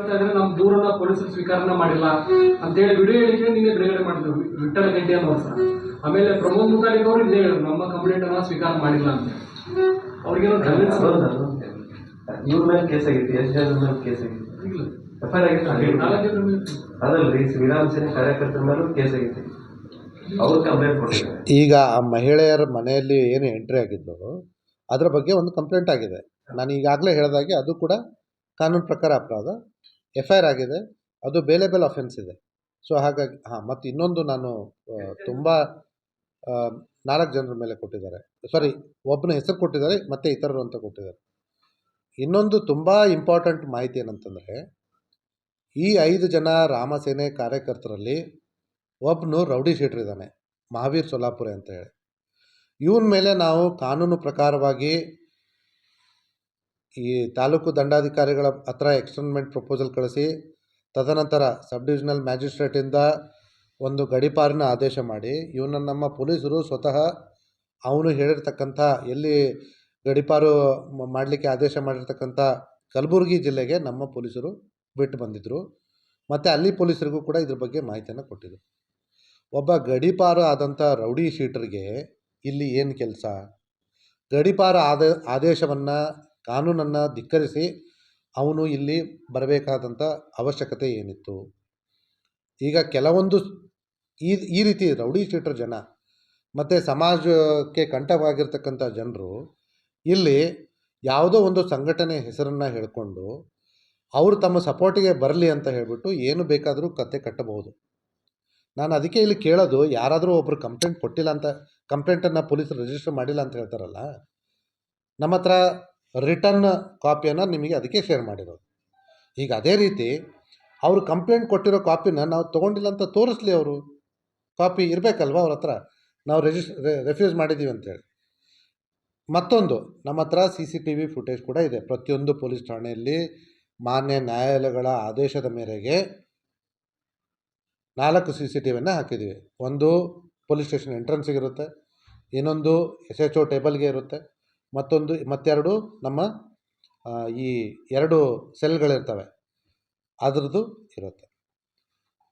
ಹೇಳ್ತಾ ಇದ್ರೆ ನಮ್ಮ ದೂರನ್ನ ಪೊಲೀಸರು ಸ್ವೀಕಾರನ ಮಾಡಿಲ್ಲ ಅಂತ ಹೇಳಿ ವಿಡಿಯೋ ಹೇಳಿಕೆ ನಿನ್ನೆ ಬಿಡುಗಡೆ ಮಾಡಿದ್ರು. ವಿಠಲ ಗಡ್ಡಿ ಅನ್ನೋ ಸರ್ ಆಮೇಲೆ ಪ್ರಮೋದ್ ಮುತಾಲಿಕ್ ಅವರು ಇದೇ ಹೇಳಿದ್ರು ನಮ್ಮ ಕಂಪ್ಲೇಂಟ್ ಅನ್ನ ಸ್ವೀಕಾರ ಮಾಡಿಲ್ಲ ಅಂತ ಅವ್ರಿಗೇನೋ ಕನ್ವಿನ್ಸ್ ಇವ್ರ ಮೇಲೆ ಕೇಸ್ ಆಗಿತ್ತು. ಎಷ್ಟು ಜನರ ಮೇಲೆ ಕೇಸ್ ಆಗಿತ್ತು. ಎಫ್ ಐ ಆರ್ ಆಗಿತ್ತು. ಅದಲ್ರಿ ಶ್ರೀರಾಮ್ ಸೇನೆ ಕಾರ್ಯಕರ್ತರ ಮೇಲೂ ಕೇಸ್ ಆಗಿತ್ತು. ಅವ್ರು ಕಂಪ್ಲೇಂಟ್ ಕೊಟ್ಟಿದ್ದಾರೆ. ಈಗ ಆ ಮಹಿಳೆಯರ ಮನೆಯಲ್ಲಿ ಏನು ಎಂಟ್ರಿ ಆಗಿದ್ದು ಅದರ ಬಗ್ಗೆ ಒಂದು ಕಂಪ್ಲೇಂಟ್ ಆಗಿದೆ. ನಾನು ಈಗಾಗಲೇ ಹೇಳಿದಾಗೆ ಅದು ಕೂಡ ಕಾನೂನು ಪ್ರಕಾರ ಅಪರಾಧ. ಎಫ್ ಐ ಆರ್ ಆಗಿದೆ. ಅದು ಬೇಲೆಬಲ್ ಅಫೆನ್ಸ್ ಇದೆ. ಸೊ ಹಾಗಾಗಿ, ಹಾಂ, ಮತ್ತು ಇನ್ನೊಂದು ನಾನು ತುಂಬ ನಾಲ್ಕು ಜನರ ಮೇಲೆ ಕೊಟ್ಟಿದ್ದಾರೆ. ಸಾರಿ ಒಬ್ಬನ ಹೆಸರು ಕೊಟ್ಟಿದ್ದಾರೆ, ಮತ್ತು ಇತರರು ಅಂತ ಕೊಟ್ಟಿದ್ದಾರೆ. ಇನ್ನೊಂದು ತುಂಬ ಇಂಪಾರ್ಟೆಂಟ್ ಮಾಹಿತಿ ಏನಂತಂದರೆ, ಈ ಐದು ಜನ ರಾಮಸೇನೆ ಕಾರ್ಯಕರ್ತರಲ್ಲಿ ಒಬ್ಬನು ರೌಡಿ ಶೀಟ್ರ್ ಇದ್ದಾನೆ, ಮಹಾವೀರ್ ಸೊಲ್ಲಾಪುರೆ ಅಂತ ಹೇಳಿ. ಇವನ ಮೇಲೆ ನಾವು ಕಾನೂನು ಪ್ರಕಾರವಾಗಿ ಈ ತಾಲೂಕು ದಂಡಾಧಿಕಾರಿಗಳ ಹತ್ರ ಎಕ್ಸ್ಟರ್ನ್ಮೆಂಟ್ ಪ್ರಪೋಸಲ್ ಕಳಿಸಿ, ತದನಂತರ ಸಬ್ ಡಿವಿಷನಲ್ ಮ್ಯಾಜಿಸ್ಟ್ರೇಟಿಂದ ಒಂದು ಗಡೀಪಾರಿನ ಆದೇಶ ಮಾಡಿ. ಇವನನ್ನು ನಮ್ಮ ಪೊಲೀಸರು ಸ್ವತಃ ಅವನು ಹೇಳಿರ್ತಕ್ಕಂಥ, ಎಲ್ಲಿ ಗಡಿಪಾರು ಮಾಡಲಿಕ್ಕೆ ಆದೇಶ ಮಾಡಿರ್ತಕ್ಕಂಥ ಕಲಬುರಗಿ ಜಿಲ್ಲೆಗೆ ನಮ್ಮ ಪೊಲೀಸರು ಬಿಟ್ಟು ಬಂದಿದ್ದರು ಮತ್ತು ಅಲ್ಲಿ ಪೊಲೀಸರಿಗೂ ಕೂಡ ಇದ್ರ ಬಗ್ಗೆ ಮಾಹಿತಿಯನ್ನು ಕೊಟ್ಟಿದ್ದರು ಒಬ್ಬ ಗಡೀಪಾರು ಆದಂಥ ರೌಡಿ ಶೀಟರ್ಗೆ ಇಲ್ಲಿ ಏನು ಕೆಲಸ? ಗಡೀಪಾರ ಆದ, ಆದೇಶವನ್ನು ಕಾನೂನನ್ನು ಧಿಕ್ಕರಿಸಿ ಅವನು ಇಲ್ಲಿ ಬರಬೇಕಾದಂಥ ಅವಶ್ಯಕತೆ ಏನಿತ್ತು? ಈಗ ಕೆಲವೊಂದು ಈ ಈ ರೀತಿ ರೌಡಿ ಶೀಟರ್ ಜನ ಮತ್ತು ಸಮಾಜಕ್ಕೆ ಕಂಠವಾಗಿರ್ತಕ್ಕಂಥ ಜನರು ಇಲ್ಲಿ ಯಾವುದೋ ಒಂದು ಸಂಘಟನೆ ಹೆಸರನ್ನು ಹೇಳಿಕೊಂಡು ಅವರು ತಮ್ಮ ಸಪೋರ್ಟಿಗೆ ಬರಲಿ ಅಂತ ಹೇಳಿಬಿಟ್ಟು ಏನು ಬೇಕಾದರೂ ಕತೆ ಕಟ್ಟಬಹುದು. ನಾನು ಅದಕ್ಕೆ ಇಲ್ಲಿ ಕೇಳೋದು ಯಾರಾದರೂ ಒಬ್ಬರು ಕಂಪ್ಲೇಂಟ್ ಕೊಟ್ಟಿಲ್ಲ ಅಂತ, ಕಂಪ್ಲೇಂಟನ್ನು ಪೊಲೀಸರು ರಿಜಿಸ್ಟರ್ ಮಾಡಿಲ್ಲ ಅಂತ ಹೇಳ್ತಾರಲ್ಲ, ನಮ್ಮ ಹತ್ರ ರಿಟರ್ನ್ ಕಾಪಿಯನ್ನು ನಿಮಗೆ ಅದಕ್ಕೆ ಶೇರ್ ಮಾಡಿರೋದು. ಈಗ ಅದೇ ರೀತಿ ಅವರು ಕಂಪ್ಲೇಂಟ್ ಕೊಟ್ಟಿರೋ ಕಾಪಿನ ನಾವು ತೊಗೊಂಡಿಲ್ಲ ಅಂತ ತೋರಿಸ್ಲಿ ಅವರು. ಕಾಪಿ ಇರಬೇಕಲ್ವ ಅವ್ರ ಹತ್ರ? ನಾವು ರೆಜಿಸ್ ರೆಫ್ಯೂಸ್ ಮಾಡಿದ್ದೀವಿ ಅಂತೇಳಿ ಮತ್ತೊಂದು, ನಮ್ಮ ಹತ್ರ C C T V footage ಕೂಡ ಇದೆ. ಪ್ರತಿಯೊಂದು ಪೊಲೀಸ್ ಠಾಣೆಯಲ್ಲಿ ಮಾನ್ಯ ನ್ಯಾಯಾಲಯಗಳ ಆದೇಶದ ಮೇರೆಗೆ ನಾಲ್ಕು ಸಿ ಸಿ ಟಿ ವಿಯನ್ನು ಹಾಕಿದ್ದೀವಿ ಒಂದು ಪೊಲೀಸ್ ಸ್ಟೇಷನ್ ಎಂಟ್ರೆನ್ಸಿಗೆ ಇರುತ್ತೆ. ಇನ್ನೊಂದು ಎಸ್ ಎಚ್ ಒ ಟೇಬಲ್ಗೆ ಇರುತ್ತೆ. ಮತ್ತೊಂದು, ಮತ್ತೆರಡು ನಮ್ಮ ಈ ಎರಡು ಸೆಲ್ಗಳಿರ್ತವೆ. ಅದರದ್ದು ಇರುತ್ತೆ.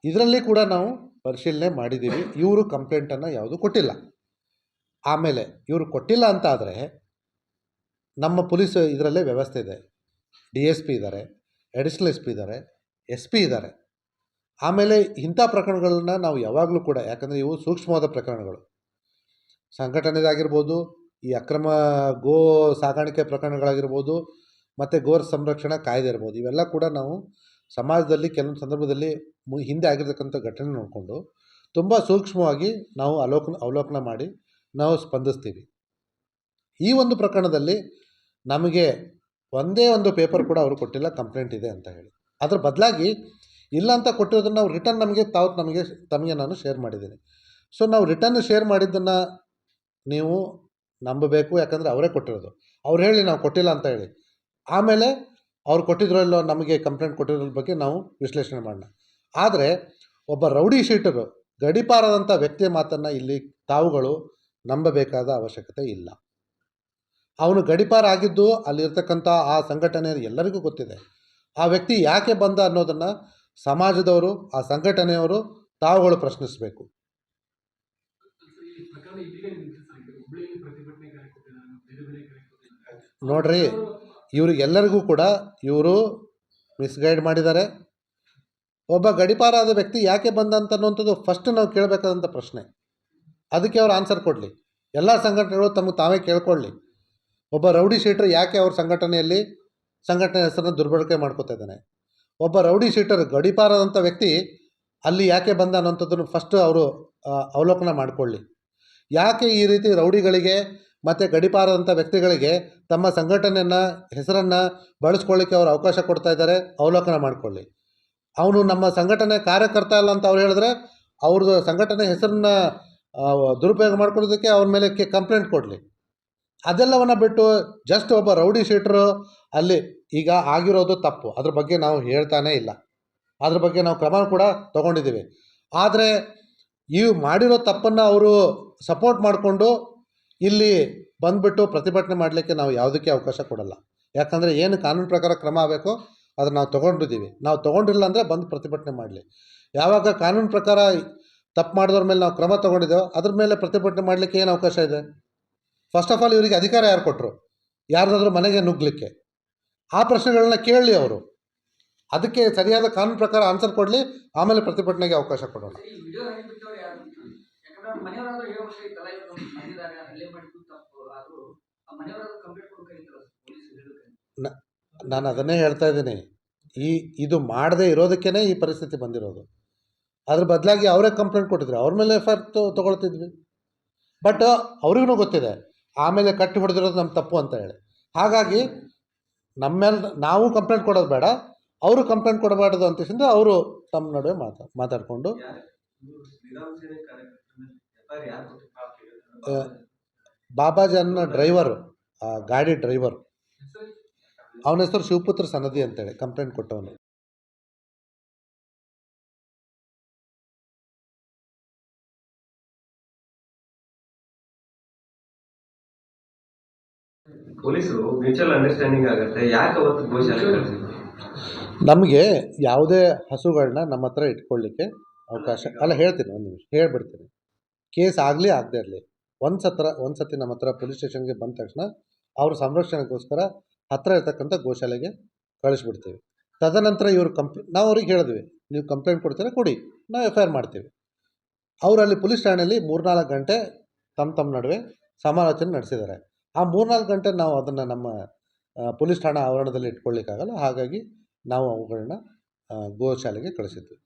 ಇದರಲ್ಲಿ ಕೂಡ ನಾವು ಪರಿಶೀಲನೆ ಮಾಡಿದ್ದೀವಿ. ಇವರು ಕಂಪ್ಲೇಂಟನ್ನು ಯಾವುದು ಕೊಟ್ಟಿಲ್ಲ. ಆಮೇಲೆ ಇವರು ಕೊಟ್ಟಿಲ್ಲ ಅಂತ ಆದರೆ ನಮ್ಮ ಪೊಲೀಸ್ ಇದರಲ್ಲೇ ವ್ಯವಸ್ಥೆ ಇದೆ. ಡಿ ಎಸ್ ಪಿ ಇದ್ದಾರೆ, ಅಡಿಷ್ನಲ್ ಎಸ್ ಪಿ ಇದ್ದಾರೆ, ಎಸ್ ಪಿ ಇದ್ದಾರೆ. ಆಮೇಲೆ ಇಂಥ ಪ್ರಕರಣಗಳನ್ನ ನಾವು ಯಾವಾಗಲೂ ಕೂಡ, ಯಾಕಂದರೆ ಇವು ಸೂಕ್ಷ್ಮವಾದ ಪ್ರಕರಣಗಳು. ಸಂಘಟನೆದಾಗಿರ್ಬೋದು ಈ ಅಕ್ರಮ ಗೋ ಸಾಗಾಣಿಕೆ ಪ್ರಕರಣಗಳಾಗಿರ್ಬೋದು, ಮತ್ತು ಗೋರ್ ಸಂರಕ್ಷಣಾ ಕಾಯ್ದೆ ಇರ್ಬೋದು, ಇವೆಲ್ಲ ಕೂಡ ನಾವು ಸಮಾಜದಲ್ಲಿ ಕೆಲವೊಂದು ಸಂದರ್ಭದಲ್ಲಿ ಮು, ಹಿಂದೆ ಆಗಿರ್ತಕ್ಕಂಥ ಘಟನೆ ನೋಡಿಕೊಂಡು ತುಂಬ ಸೂಕ್ಷ್ಮವಾಗಿ ನಾವು ಅವಲೋಕನ ಅವಲೋಕನ ಮಾಡಿ ನಾವು ಸ್ಪಂದಿಸ್ತೀವಿ. ಈ ಒಂದು ಪ್ರಕರಣದಲ್ಲಿ ನಮಗೆ ಒಂದೇ ಒಂದು ಪೇಪರ್ ಕೂಡ ಅವರು ಕೊಟ್ಟಿಲ್ಲ, ಕಂಪ್ಲೇಂಟ್ ಇದೆ ಅಂತ ಹೇಳಿ. ಅದರ ಬದಲಾಗಿ ಇಲ್ಲ ಅಂತ ಕೊಟ್ಟಿರೋದನ್ನು ನಾವು ರಿಟರ್ನ್ ನಮಗೆ ತಾವು ನಮಗೆ, ತಮಗೆ ನಾನು ಶೇರ್ ಮಾಡಿದ್ದೀನಿ. ಸೊ, ನಾವು ರಿಟರ್ನ್ ಶೇರ್ ಮಾಡಿದ್ದನ್ನು ನೀವು ನಂಬಬೇಕು, ಯಾಕಂದರೆ ಅವರೇ ಕೊಟ್ಟಿರೋದು. ಅವ್ರು ಹೇಳಿ, ನಾವು ಕೊಟ್ಟಿಲ್ಲ ಅಂತ ಹೇಳಿ. ಆಮೇಲೆ ಅವ್ರು ಕೊಟ್ಟಿದ್ರೋ ಇಲ್ಲೋ ನಮಗೆ ಕಂಪ್ಲೇಂಟ್ ಕೊಟ್ಟಿರೋದ್ರ ಬಗ್ಗೆ ನಾವು ವಿಶ್ಲೇಷಣೆ ಮಾಡೋಣ. ಆದರೆ ಒಬ್ಬ ರೌಡಿ ಶೀಟರು, ಗಡಿಪಾರದಂಥ ವ್ಯಕ್ತಿಯ ಮಾತನ್ನು ಇಲ್ಲಿ ತಾವುಗಳು ನಂಬಬೇಕಾದ ಅವಶ್ಯಕತೆ ಇಲ್ಲ. ಅವನು ಗಡಿಪಾರ ಆಗಿದ್ದು ಅಲ್ಲಿರ್ತಕ್ಕಂಥ ಆ ಸಂಘಟನೆ ಎಲ್ಲರಿಗೂ ಗೊತ್ತಿದೆ. ಆ ವ್ಯಕ್ತಿ ಯಾಕೆ ಬಂದ ಅನ್ನೋದನ್ನು ಸಮಾಜದವರು, ಆ ಸಂಘಟನೆಯವರು ತಾವುಗಳು ಪ್ರಶ್ನಿಸಬೇಕು ಈ ಪ್ರಕರಣ ಇಲ್ಲಿಗೆ ನಿಂತಿದೆ ಸರ್ ಈಗ ಹುಬ್ಳಿಯಲ್ಲಿ ಪ್ರತಿಭಟನೆ ಕರೆ ಕೊಟ್ಟಿದ್ದಾರೆ ಬೇರೆ ಬೇರೆ ಕರೆ ಕೊಟ್ಟಿದ್ದಾರೆ ನೋಡ್ರಿ, ಇವ್ರಿಗೆಲ್ಲರಿಗೂ ಕೂಡ ಇವರು ಮಿಸ್ಗೈಡ್ ಮಾಡಿದ್ದಾರೆ. ಒಬ್ಬ ಗಡಿಪಾರಾದ ವ್ಯಕ್ತಿ ಯಾಕೆ ಬಂದ ಅಂತ ಅನ್ನುವಂಥದ್ದು ಫಸ್ಟ್ ನಾವು ಕೇಳಬೇಕಾದಂಥ ಪ್ರಶ್ನೆ. ಅದಕ್ಕೆ ಅವ್ರು ಆನ್ಸರ್ ಕೊಡಲಿ. ಎಲ್ಲ ಸಂಘಟನೆಗಳು ತಮಗೆ ತಾವೇ ಕೇಳ್ಕೊಳ್ಳಿ. ಒಬ್ಬ ರೌಡಿ ಶೀಟರ್ ಯಾಕೆ ಅವ್ರ ಸಂಘಟನೆಯಲ್ಲಿ ಸಂಘಟನೆ ಹೆಸರನ್ನು ದುರ್ಬಳಕೆ ಮಾಡ್ಕೋತಾ ಇದ್ದಾನೆ? ಒಬ್ಬ ರೌಡಿ ಶೀಟರ್ ಗಡಿಪಾರದಂಥ ವ್ಯಕ್ತಿ ಅಲ್ಲಿ ಯಾಕೆ ಬಂದ ಅನ್ನೋಂಥದ್ದನ್ನು ಫಸ್ಟ್ ಅವರು ಅವಲೋಕನ ಮಾಡಿಕೊಳ್ಳಿ. ಯಾಕೆ ಈ ರೀತಿ ರೌಡಿಗಳಿಗೆ ಮತ್ತು ಗಡಿಪಾರದಂಥ ವ್ಯಕ್ತಿಗಳಿಗೆ ತಮ್ಮ ಸಂಘಟನೆಯನ್ನು, ಹೆಸರನ್ನು ಬಳಸ್ಕೊಳ್ಳಿಕ್ಕೆ ಅವರು ಅವಕಾಶ ಕೊಡ್ತಾ ಇದ್ದಾರೆ, ಅವಲೋಕನ ಮಾಡಿಕೊಳ್ಳಿ. ಅವನು ನಮ್ಮ ಸಂಘಟನೆ ಕಾರ್ಯಕರ್ತ ಅಲ್ಲ ಅಂತ ಅವ್ರು ಹೇಳಿದ್ರೆ ಅವ್ರದ್ದು ಸಂಘಟನೆ ಹೆಸರನ್ನ ದುರುಪಯೋಗ ಮಾಡ್ಕೊಳ್ಳೋದಕ್ಕೆ ಅವ್ರ ಮೇಲೆ ಕೆ, ಕಂಪ್ಲೇಂಟ್ ಕೊಡಲಿ. ಅದೆಲ್ಲವನ್ನು ಬಿಟ್ಟು ಜಸ್ಟ್ ಒಬ್ಬ ರೌಡಿ ಶೀಟ್ರು ಅಲ್ಲಿ ಈಗ ಆಗಿರೋದು ತಪ್ಪು. ಅದ್ರ ಬಗ್ಗೆ ನಾವು ಹೇಳ್ತಾನೇ ಇಲ್ಲ. ಅದ್ರ ಬಗ್ಗೆ ನಾವು ಕ್ರಮ ಕೂಡ ತಗೊಂಡಿದ್ದೀವಿ. ಆದರೆ ಈ ಮಾಡಿರೋ ತಪ್ಪನ್ನು ಅವರು ಸಪೋರ್ಟ್ ಮಾಡಿಕೊಂಡು ಇಲ್ಲಿ ಬಂದುಬಿಟ್ಟು ಪ್ರತಿಭಟನೆ ಮಾಡಲಿಕ್ಕೆ ನಾವು ಯಾವುದಕ್ಕೆ ಅವಕಾಶ ಕೊಡಲ್ಲ. ಯಾಕಂದರೆ ಏನು ಕಾನೂನು ಪ್ರಕಾರ ಕ್ರಮ ಆಗಬೇಕು ಅದನ್ನು ನಾವು ತೊಗೊಂಡಿದ್ದೀವಿ. ನಾವು ತೊಗೊಂಡಿಲ್ಲ ಅಂದರೆ ಬಂದು ಪ್ರತಿಭಟನೆ ಮಾಡಲಿ. ಯಾವಾಗ ಕಾನೂನು ಪ್ರಕಾರ ತಪ್ಪು ಮಾಡಿದವ್ರ ಮೇಲೆ ನಾವು ಕ್ರಮ ತೊಗೊಂಡಿದ್ದೇವೆ ಅದ್ರ ಮೇಲೆ ಪ್ರತಿಭಟನೆ ಮಾಡಲಿಕ್ಕೆ ಏನು ಅವಕಾಶ ಇದೆ? ಫಸ್ಟ್ ಆಫ್ ಆಲ್ ಇವರಿಗೆ ಅಧಿಕಾರ ಯಾರು ಕೊಟ್ಟರು ಯಾರದಾದ್ರೂ ಮನೆಗೆ ನುಗ್ಗಲಿಕ್ಕೆ. ಆ ಪ್ರಶ್ನೆಗಳನ್ನ ಕೇಳಲಿ ಅವರು. ಅದಕ್ಕೆ ಸರಿಯಾದ ಕಾನೂನು ಪ್ರಕಾರ ಆನ್ಸರ್ ಕೊಡಲಿ, ಆಮೇಲೆ ಪ್ರತಿಭಟನೆಗೆ ಅವಕಾಶ ಕೊಡೋಣ. ಮನೆಯವರಾದ್ರೂ ಇವ್ರು ಬಂದಿದ್ದಾರೆ ಹಲ್ಲೆ ಮಾಡಿದ್ದು ತಪ್ಪು ಆದ್ರೂ ಆ ಮನೆಯವರಾದ್ರೂ ಕಂಪ್ಲೇಂಟ್ ಕೊಡ್ಬೇಕಾಗಿತ್ತಲ್ಲ ಪೊಲೀಸ್ ಹೇಳೋಕೆ ನಾನು ಅದನ್ನೇ ಹೇಳ್ತಾ ಇದ್ದೀನಿ. ಈ ಇದು ಮಾಡದೇ ಇರೋದಕ್ಕೇನೆ ಈ ಪರಿಸ್ಥಿತಿ ಬಂದಿರೋದು. ಅದ್ರ ಬದಲಾಗಿ ಅವರೇ ಕಂಪ್ಲೇಂಟ್ ಕೊಟ್ಟಿದ್ರು. ಅವ್ರ ಮೇಲೆ ಎಫ್ ಐ ಆರ್ ತೊಗೊಳ್ತಿದ್ವಿ. ಬಟ್ ಅವ್ರಿಗೂ ಗೊತ್ತಿದೆ. ಆಮೇಲೆ ಕಟ್ಟಿ ಹೊಡೆದಿರೋದು ನಮ್ಮ ತಪ್ಪು ಅಂತ ಹೇಳಿ. ಹಾಗಾಗಿ ನಮ್ಮ ಮೇಲೆ ನಾವು ಕಂಪ್ಲೇಂಟ್ ಕೊಡೋದು ಬೇಡ. ಅವರು ಕಂಪ್ಲೇಂಟ್ ಕೊಡಬಾರ್ದು ಅಂತ ಅವರು ತಮ್ಮ ನಡುವೆ ಮಾತಾ ಮಾತಾಡಿಕೊಂಡು ಬಾಬಾಜನ್ನ ಡ್ರೈವರು ಆ ಗಾಡಿ ಡ್ರೈವರ್. ಅವನ ಹೆಸರು ಶಿವಪುತ್ರ ಸನದಿ ಅಂತೇಳಿ ಕಂಪ್ಲೇಂಟ್ ಕೊಟ್ಟವನು. ಅಂಡರ್ಸ್ಟ್ಯಾಂಡಿಂಗ್ ಆಗುತ್ತೆ ಯಾಕೆ ನಮಗೆ ಯಾವುದೇ ಹಸುಗಳನ್ನ ನಮ್ಮ ಹತ್ರ ಇಟ್ಕೊಳ್ಳಿಕ್ಕೆ ಅವಕಾಶ ಅಲ್ಲ ಹೇಳ್ತೀನಿ ಒಂದು ನಿಮಿಷ ಹೇಳ್ಬಿಡ್ತೀನಿ. ಕೇಸ್ ಆಗಲಿ ಆಗದೇ ಇರಲಿ. ಒಂದು ಸತ್ರ, ಒಂದು ಸತಿ ನಮ್ಮ ಹತ್ರ ಪೊಲೀಸ್ ಸ್ಟೇಷನ್ಗೆ ಬಂದ ತಕ್ಷಣ ಅವ್ರ ಸಂರಕ್ಷಣೆಗೋಸ್ಕರ ಹತ್ತಿರ ಇರ್ತಕ್ಕಂಥ ಗೋಶಾಲೆಗೆ ಕಳಿಸ್ಬಿಡ್ತೀವಿ. ತದನಂತರ ಇವರು ಕಂಪ್ಲೇ ನಾವು ಅವ್ರಿಗೆ ಹೇಳಿದ್ವಿ, ನೀವು ಕಂಪ್ಲೇಂಟ್ ಕೊಡ್ತೀರಾ ಕೊಡಿ, ನಾವು ಎಫ್ ಐ ಆರ್ ಮಾಡ್ತೀವಿ. ಅವರಲ್ಲಿ ಪೊಲೀಸ್ ಠಾಣೆಯಲ್ಲಿ ಮೂರ್ನಾಲ್ಕು ಗಂಟೆ ತಮ್ಮ ತಮ್ಮ ನಡುವೆ ಸಮಾಲೋಚನೆ ನಡೆಸಿದ್ದಾರೆ. ಆ ಮೂರ್ನಾಲ್ಕು ಗಂಟೆ ನಾವು ಅದನ್ನು ನಮ್ಮ ಪೊಲೀಸ್ ಠಾಣಾ ಆವರಣದಲ್ಲಿ ಇಟ್ಕೊಳ್ಳಿಕ್ಕಾಗಲ್ಲ ಹಾಗಾಗಿ ನಾವು ಅವುಗಳನ್ನ ಗೋಶಾಲೆಗೆ ಕಳಿಸಿದ್ವಿ.